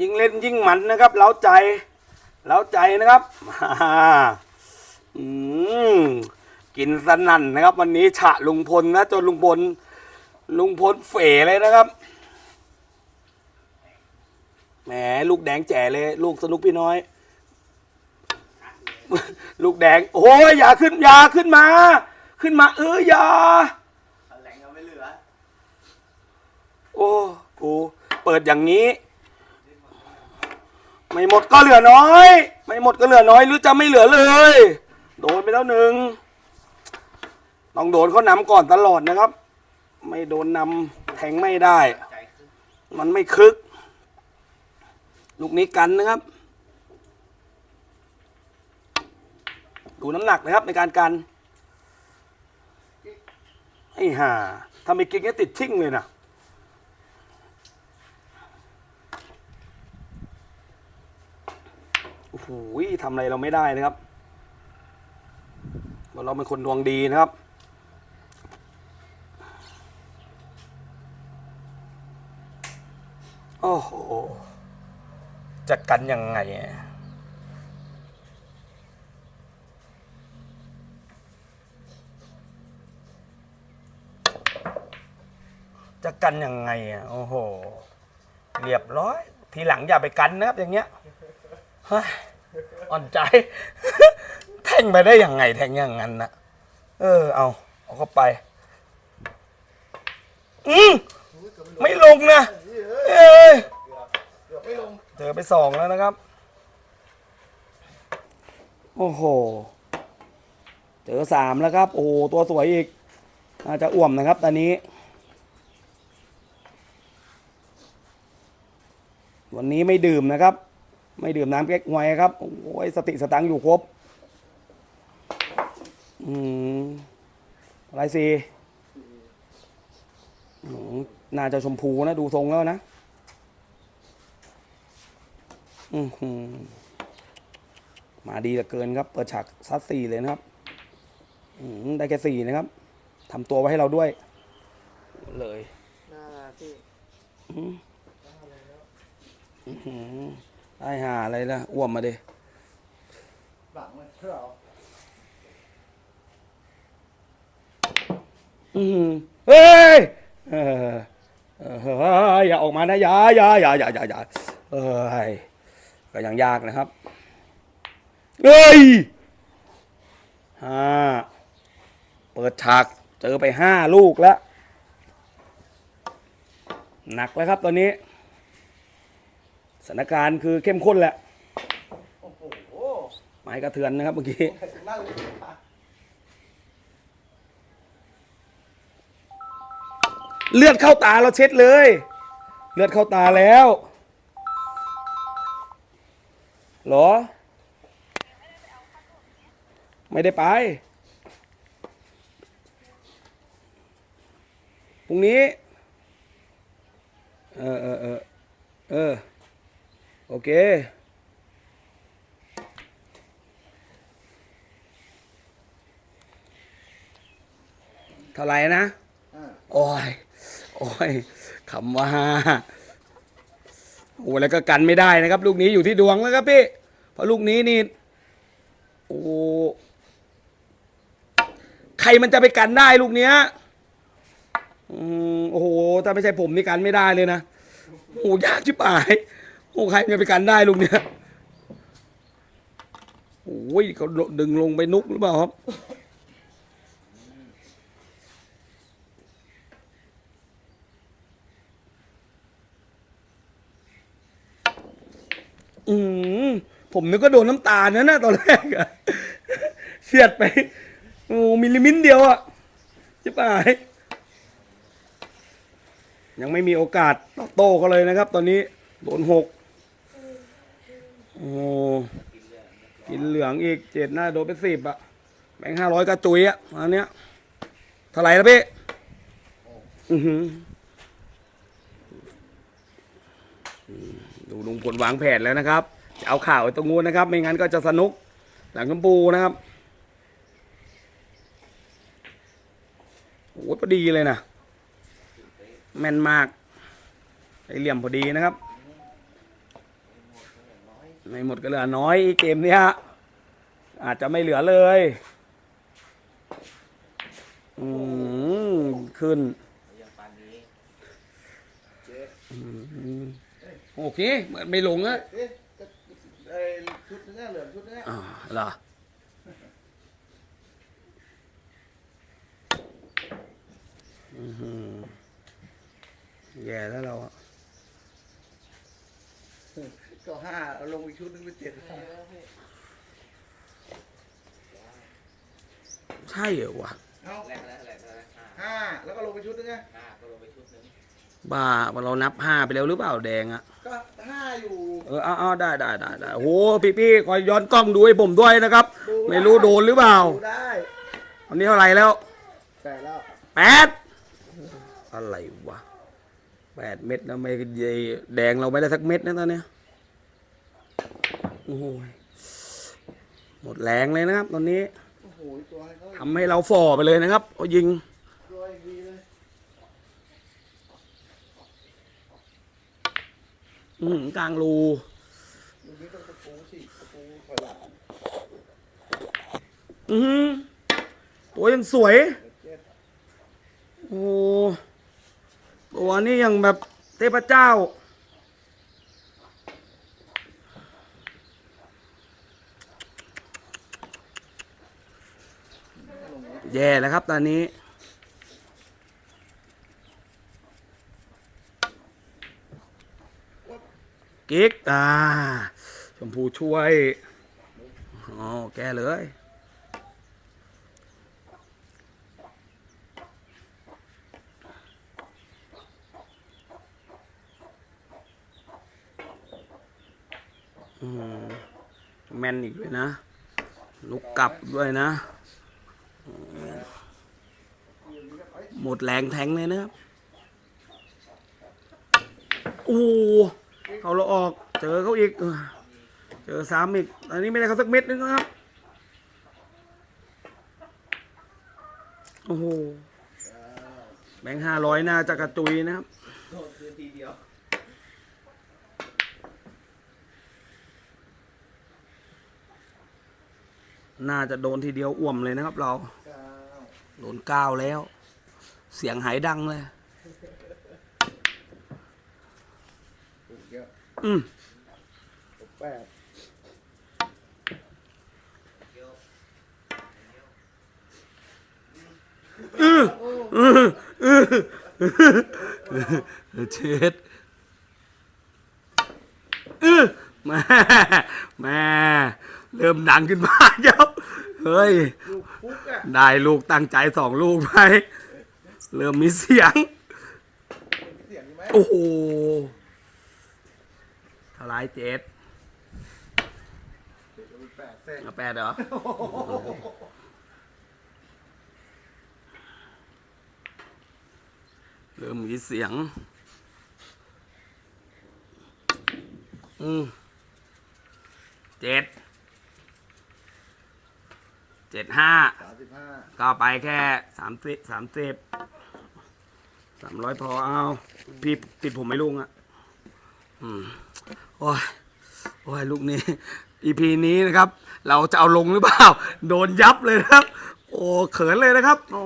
ยิ่งเล่นยิ่งมันนะครับเล้าใจเล้าใจนะครับอ่าอืมกินสนั่นนะครับ วันนี้ฉะลุงพลนะจนลุงพลลุงพลเฝเลยนะครับแหมลูกแดงแจ๋เลย ลูกสนุกพี่น้อย ลูกแดง โอ้ยอย่าขึ้นอย่าขึ้นมา ขึ้นมา เอออย่าแรงก็ไม่เหลือโอ้กูเปิดอย่างนี้ ไม่หมดก็เหลือน้อย ไม่หมดก็เหลือน้อยหรือจะไม่เหลือเลย โดนไปแล้วหนึ่งต้องโดนเขานำก่อนตลอดนะครับ ไม่โดนนำแทงไม่ได้ มันไม่คึก ลูกนี้กันนะครับ ดูน้ำหนักนะครับในการกันไอ้ห่าถ้าไม่กินก็ติดชิ่งเลยนะ โอ้โหทำอะไรเราไม่ได้นะครับเราเราเป็นคนดวงดีนะครับ โอ้โห จะกันยังไงจะกันยังไงอะโอ้โห เรียบร้อย ทีหลังอย่าไปกันนะครับอย่างเงี้ยเฮ้ย อ่อนใจ แทงไปได้ยังไงแทงอย่างนั้นนะเออ เอาเอาเข้าไป อืมไม่ลงนะเอ้ยเกือไม่ลงเจอไปสองแล้วนะครับ โอ้โห เจอสามแล้วครับ โอ้ตัวสวยอีกน่าจะอ่วมนะครับตอนนี้ วันนี้ไม่ดื่มนะครับ ไม่ดื่มน้ำแก๊กฮวยครับ โอ้ยสติสตังค์อยู่ครบ อืมอะไรสิอืมน่าจะชมพูนะ ดูทรงแล้วนะ อือหือมาดีเหลือเกินครับ เปิดฉากซัดสี่เลยนะครับอืมได้แค่สี่นะครับทำตัวไว้ให้เราด้วย เลยน่ารักพี่ อื้อหือได้หาอะไรล่ะอ้วมมาดิบังมันเพื่อเอาอือหือเฮ้ยเออเออเฮ้ยอย่าออกมานะอย่าอย่าอย่าอย่าอย่าอย่าเอ้ยก็ยังยากนะครับเฮ้ยห้าเปิดฉากเจอไปห้าลูกแล้ว หนักแล้วครับตอนนี้ สถานการณ์คือเข้มข้นแหละ โอ้โหไม้กระเทือนนะครับเมื่อกี้ นั่งเลือดเข้าตาเราเช็ดเลย เลือดเข้าตาแล้วหรอ ไม่ได้ไป พรุ่งนี้ เออเออเออเออ โอเค เท่าไหร่นะอ่าโอ้ย โอ้ยคำว่า โอ้แล้วก็กันไม่ได้นะครับ ลูกนี้อยู่ที่ดวงแล้วครับพี่ เพราะลูกนี้นี่ โอ้ใครมันจะไปกันได้ลูกเนี้ยอืมโอ้โห ถ้าไม่ใช่ผมนี่กันไม่ได้เลยนะ โอ้ยากชิบหาย โอ้ใครมันจะไปกันได้ลูกเนี้ยโอ้ยเขาดึงลงไปนุกหรือเปล่าครับอืมผมนึกว่าโดนน้ำตาลนะนะตอนแรกอะเสียดไปโอ้มิลลิมินเดียวอะจิบหายยังไม่มีโอกาสตอบโต้เขาเลยนะครับ ตอนนี้โดนหก โอ้กินเหลืองอีกเจ็ดหน้าโดนไปสิบอะแบงค์ห้าร้อยกระจุยอะอันเนี้ยเท่าไหร่แล้วพี่อือหือดูลุงพลวางแผนแล้วนะครับ จะเอาข่าวไอ้ตรงนู้นนะครับ ไม่งั้นก็จะสนุก หลังชมพูนะครับโอ้พอดีเลยนะ แม่นมาก ไอเหลี่ยมพอดีนะครับ ไม่หมดก็เหลือน้อยเกมเนี้ยอาจจะไม่เหลือเลย อืมขึ้นยังปานนี้เจ๊อืมโอเคไม่ลงอะเอ๊ะจะไอ้ชุดนึงอะเหลือชุดนึงอะอ่าเหรออื้อหือแย่แล้วเราอะ ก็ห้าเอาลงอีกชุดนึงเป็นเจ็ดใช่เหรอวะเอาแรกแล้วแรกแล้วห้าห้าแล้วก็ลงไปชุดนึงไงห้าก็ลงไปชุดหนึงบ้าเรานับห้าไปแล้วหรือเปล่าแดงอะก็ห้าอยู่เออเอาเอาได้ได้ได้ได้โอ้โหพี่พี่คอยย้อนกล้องดูให้ผมด้วยนะครับ ไม่รู้โดนหรือเปล่าดูได้วันนี้เท่าไหร่แล้วแต่แล้วแปดอะไรวะแปดเม็ดนะไม่แดงเราไม่ได้สักเม็ดนะตอนเนี้ย โอ้โหหมดแรงเลยนะครับ ตอนนี้โอ้โหตัวให้เขาทำให้เราฝ่อไปเลยนะครับเอายิงตัวอย่างดีเลยอื้อหือกลางรูลูกนี้ต้องตะปูสิตะปูถอยหลังอือหือตัวยังสวยเจ็ดโอ้ตัวนี้ยังแบบเทพเจ้า แย่แล้วครับตอนนี้ กิ๊ก อ่า ชมพูช่วยอ๋อแกเลยแมนอีกด้วยนะ ลุกกลับด้วยนะ หมดแรงแทงเลยนะครับโอ้โหเขาเราออก เจอเขาอีก เจอซ้ำอีก อันนี้ไม่ได้เขาสักเม็ดนึงนะครับ โอ้โห แบงค์ห้าร้อยน่าจะกระจุยนะครับ โด นคืนทีเดียวน่าจะโดนทีเดียวอ่วมเลยนะครับ เราเก้าโดนก้าวแล้ว เสียงหายดังเลย ถูกเยอะอืมถูกแปดเดียวอืออืออือเช็ดอือแม่แม่ เริ่มดังขึ้นมาเจ้าเฮ้ย ลูกฟุกอะได้ลูกตั้งใจสองลูกไปเริ่มมีเสียงเสียงใช่ไหมโอ้โหทลายเจ็ดเดี๋ยวเป็นแปดเส้นเอาแปดเหรอ เริ่มมีเสียง อืมเจ็ด เจ็ดห้าสามสิบห้าก็ไปแค่สามสิบสามสิบสามร้อยพอเอาพี่ติดผมไม่ลุงอะอืมโอ้ยโอ้ยลูกนี้อีพีนี้นะครับ เราจะเอาลงหรือเปล่า โดนยับเลยนะครับ โอ้เขินเลยนะครับ โอ้